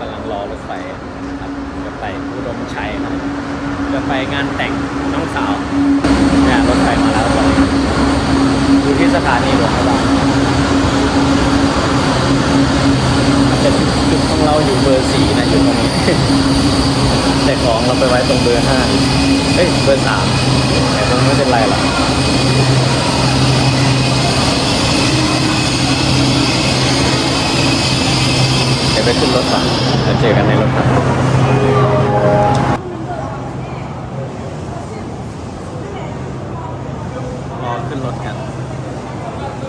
กำลังรอรถไฟนะครับจะไปอุดมชัยครับจะไปงานแต่งน้องสาวเนี่ยรถไฟมาแล้วตอนนี้อยู่ที่สถานีหลวงพระบางแต่จุดของเราอยู่เบอร์สี่นะอยู่ตรงนี้ แต่ของเราไปไว้ตรงเบอร์ห้าเอ้ยเบอร์สามแต่ตรงไม่เป็นไรหรอก เดี๋ยวไป ขึ้นรถก่อนแล้วเจอกันในรถครับรอขึ้นรถกัน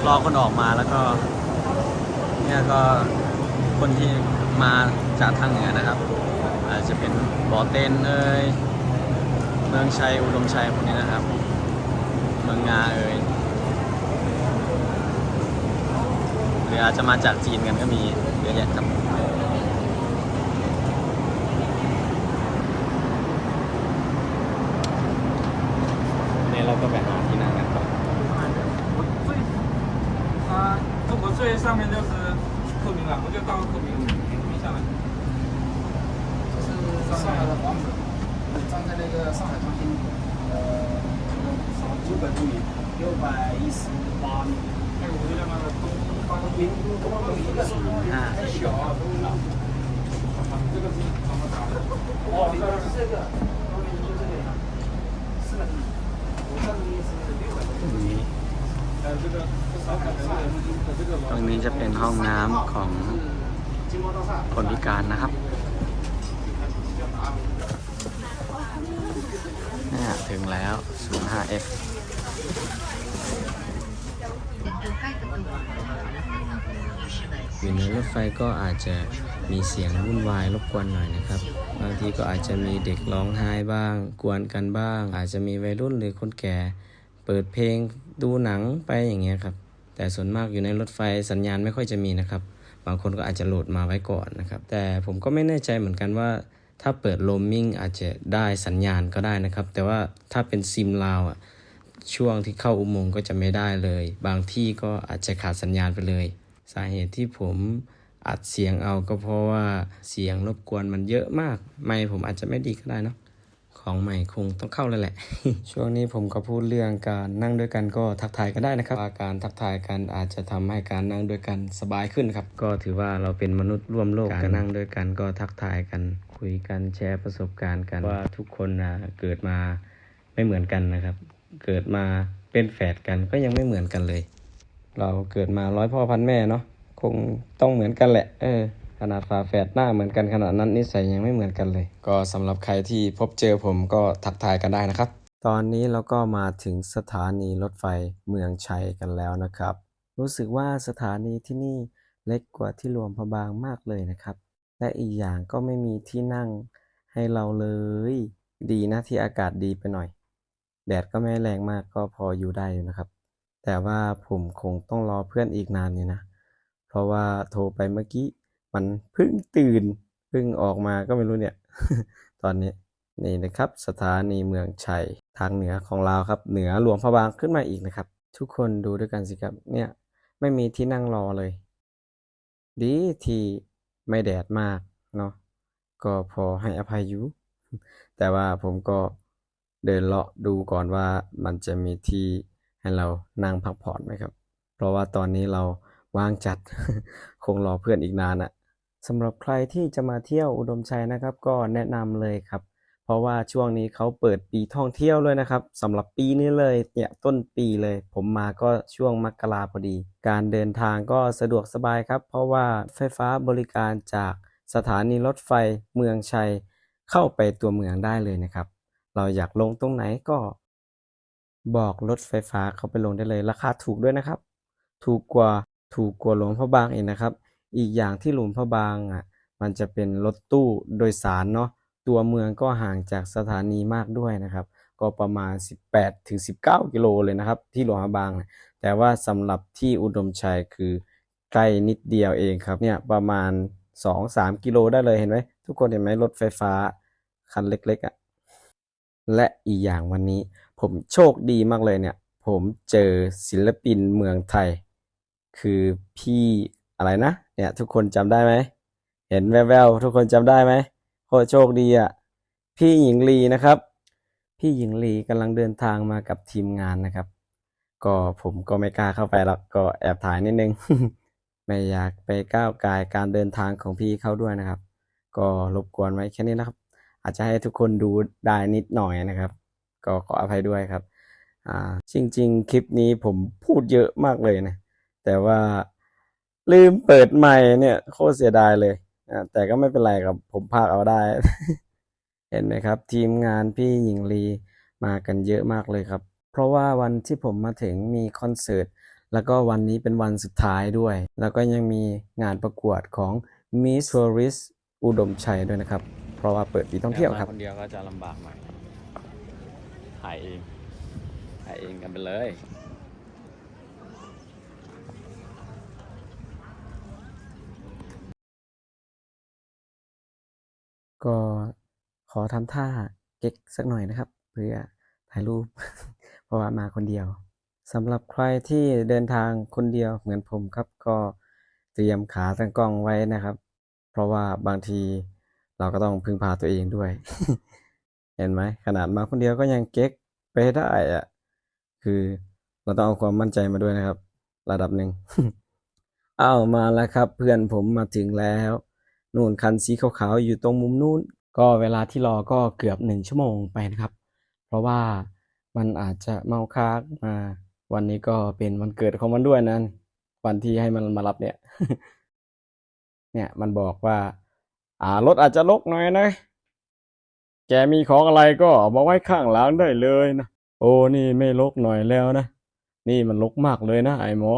รอคนออกมาแล้วก็ เนี่ยก็คนที่มาจากทางเหนือนะครับ อาจจะเป็นบ่อเต้นเอ่ยเมืองชัยอุดมชัยพวกนี้นะครับ เมืองงาเอ่ยหรืออาจจะมาจากจีนกันก็มีเยอะแยะครับ 我最上面就是克明了，我就到克明停下来。这是上海的房子，站在那个上海中心，呃，九百多米，六百一十八米。那个我就在那个东方民都东有一个啊太小了，这个是怎么打的？哦，你说是这个， ตรงนี้จะเป็นห้องน้ำของคนพิการนะครับนี่ถึงแล้ว 05F อยู่ในรถไฟก็อาจจะมีเสียงวุ่นวายรบกวนหน่อยนะครับ บางทีก็อาจจะมีเด็กร้องไห้บ้าง กวนกันบ้าง อาจจะมีวัยรุ่นหรือคนแก่ เปิดเพลง ดูหนังไปอย่างเงี้ยครับ แต่ส่วนมากอยู่ในรถไฟสัญญาณไม่ค่อยจะมีนะครับ บางคนก็อาจจะโหลดมาไว้ก่อนนะครับ แต่ผมก็ไม่แน่ใจเหมือนกันว่า ถ้าเปิดโรมมิ่งอาจจะได้สัญญาณก็ได้นะครับ แต่ว่าถ้าเป็นซิมลาวอะช่วงที่เข้าอุโมงค์ก็จะไม่ได้เลย บางที่ก็อาจจะขาดสัญญาณไปเลย สาเหตุที่ผมอัดเสียงเอาก็เพราะว่าเสียงรบกวนมันเยอะมาก ไม่ผมอาจจะไม่ดีก็ได้เนาะ ของใหม่คงต้องเข้าแล้วแหละ ช่วงนี้ผมก็พูดเรื่องการนั่งด้วยกันก็ทักทายกันได้นะครับว่าการทักทายกันอาจจะทำให้การนั่งด้วยกันสบายขึ้นครับ ก็ถือว่าเราเป็นมนุษย์ร่วมโลกการนั่งด้วยกันก็ทักทายกัน คุยกันแชร์ประสบการณ์กันว่าทุกคนนะเกิดมาไม่เหมือนกันนะครับ เกิดมาเป็นแฝดกันก็ยังไม่เหมือนกันเลย เราเกิดมาร้อยพ่อพันแม่เนาะคงต้องเหมือนกันแหละ เออ ขนาดฝาแฝดหน้าเหมือนกันขนาดนั้นนิสัยยังไม่เหมือนกันเลย ก็สำหรับใครที่พบเจอผมก็ทักทายกันได้นะครับ ตอนนี้เราก็มาถึงสถานีรถไฟเมืองชัยกันแล้วนะครับ รู้สึกว่าสถานีที่นี่เล็กกว่าที่หลวงพระบางมากเลยนะครับ และอีกอย่างก็ไม่มีที่นั่งให้เราเลย ดีนะที่อากาศดีไปหน่อย แดดก็ไม่แรงมากก็พออยู่ได้อยู่นะครับ แต่ว่าผมคงต้องรอเพื่อนอีกนานอยู่นะ เพราะว่าโทรไปเมื่อกี้ มันเพิ่งตื่นเพิ่งออกมาก็ไม่รู้เนี่ย ตอนนี้นี่นะครับสถานีเมืองชัยทางเหนือของเราครับ เหนือหลวงพระบางขึ้นมาอีกนะครับ ทุกคนดูด้วยกันสิครับ เนี่ยไม่มีที่นั่งรอเลย ดีที่ไม่แดดมากเนาะก็พอให้อภัยอยู่แต่ว่าผมก็เดินเลาะดูก่อนว่ามันจะมีที่ให้เรานั่งพักผ่อนไหมครับ เพราะว่าตอนนี้เราว่างจัด คงรอเพื่อนอีกนานอะ สำหรับใครที่จะมาเที่ยวอุดมชัยนะครับ ก็แนะนำเลยครับ เพราะว่าช่วงนี้เขาเปิดปีท่องเที่ยวเลยนะครับสำหรับปีนี้เลยเนี่ยต้นปีเลย ผมมาก็ช่วงมกราพอดี การเดินทางก็สะดวกสบายครับ เพราะว่าไฟฟ้าบริการจากสถานีรถไฟเมืองชัย เข้าไปตัวเมืองได้เลยนะครับ เราอยากลงตรงไหนก็ บอกรถไฟฟ้าเขาไปลงได้เลยราคาถูกด้วยนะครับ ถูกกว่าถูกกว่าหลวงพระบางเองนะครับ อีกอย่างที่หลวงพระบางอะมันจะเป็นรถตู้โดยสารเนาะตัวเมืองก็ห่างจากสถานีมากด้วยนะครับ ก็ประมาณ 18ถึง19 กิโลเลยนะครับ ที่หลวงพระบางนะแต่ว่าสำหรับที่อุดมชัยคือใกล้นิดเดียวเองครับเนี่ยประมาณ 2-3 กิโลได้เลยเห็นไหมทุกคนเห็นไหมรถไฟฟ้าคันเล็กๆอะและอีกอย่างวันนี้ผมโชคดีมากเลยเนี่ย ผมเจอศิลปินเมืองไทย คือพี่ อะไรนะ เนี่ยทุกคนจำได้ไหม เห็นแววๆทุกคนจำได้ไหมโคตรโชคดีอะ พี่หญิงลีนะครับ พี่หญิงลีกำลังเดินทางมากับทีมงานนะครับ ก็ผมก็ไม่กล้าเข้าไปหรอกก็แอบถ่ายนิดนึง ไม่อยากไปก้าวไก่ายการเดินทางของพี่เขาด้วยนะครับ ก็รบกวนไว้แค่นี้นะครับ อาจจะให้ทุกคนดูได้นิดหน่อยนะครับ ก็ขออภัยด้วยครับ อ่า จริง ๆ คลิปนี้ผมพูดเยอะมากเลยนะ แต่ว่า ลืมเปิดใหม่เนี่ย โคตรเสียดายเลยอ่าแต่ก็ไม่เป็นไรครับ ผมพากเอาได้ เห็นไหมครับ ทีมงานพี่หญิงลีมากันเยอะมากเลยครับ เพราะว่าวันที่ผมมาถึงมีคอนเสิร์ตแล้วก็วันนี้เป็นวันสุดท้ายด้วย แล้วก็ยังมีงานประกวดของ Miss Tourist อุดมชัยด้วยนะครับ เพราะว่าเปิดปีท่องเที่ยวครับ คนเดียวก็จะลำบากหน่อยถ่ายเองถ่ายเองกันไปเลย ก็ขอทำท่าเก๊กสักหน่อยนะครับ เพื่อถ่ายรูป เพราะว่ามาคนเดียวสำหรับใครที่เดินทางคนเดียวเหมือนผมครับ ก็เตรียมขาตั้งกล้องไว้นะครับ เพราะว่าบางทีเราก็ต้องพึ่งพาตัวเองด้วย เห็นไหมขนาดมาคนเดียวก็ยังเก๊กไปได้อะคือเราต้องเอาความมั่นใจมาด้วยนะครับ ระดับหนึ่งอ้าวมาแล้วครับ เพื่อนผมมาถึงแล้ว นู่นคันสีขาวๆอยู่ตรงมุมนู้น ก็เวลาที่รอก็เกือบหนึ่งชั่วโมงไปนะครับ เพราะว่ามันอาจจะเมาค้างมา วันนี้ก็เป็นวันเกิดของมันด้วยนะวันที่ให้มันมารับเนี่ย เนี่ยมันบอกว่า อ่ารถอาจจะลกหน่อยนะแกมีของอะไรก็เอามาไว้ข้างหลังได้เลยนะโอ้นี่ไม่ลกหน่อยแล้วนะนี่มันลกมากเลยนะไอ้หมอ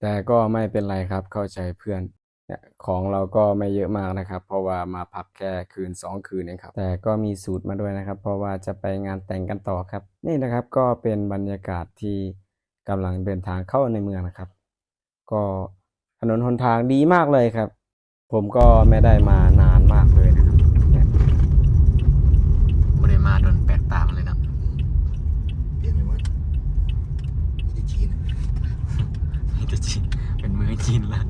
แต่ก็ไม่เป็นไรครับเข้าใจเพื่อน เนี่ยของเราก็ไม่เยอะมากนะครับ เพราะว่ามาพักแค่คืนสองคืนเองครับ แต่ก็มีสูตรมาด้วยนะครับ เพราะว่าจะไปงานแต่งกันต่อครับ นี่นะครับก็เป็นบรรยากาศที่กำลังเดินทางเข้าในเมืองนะครับ ก็ถนนหนทางดีมากเลยครับ ผมก็ไม่ได้มานานมากเลยนะครับเนี่ยไม่ได้มาโดนแปลกตามเลยนะเปลี่ยนไปหมดมีแต่จีนนี่จะจีนเป็นมือจีนละ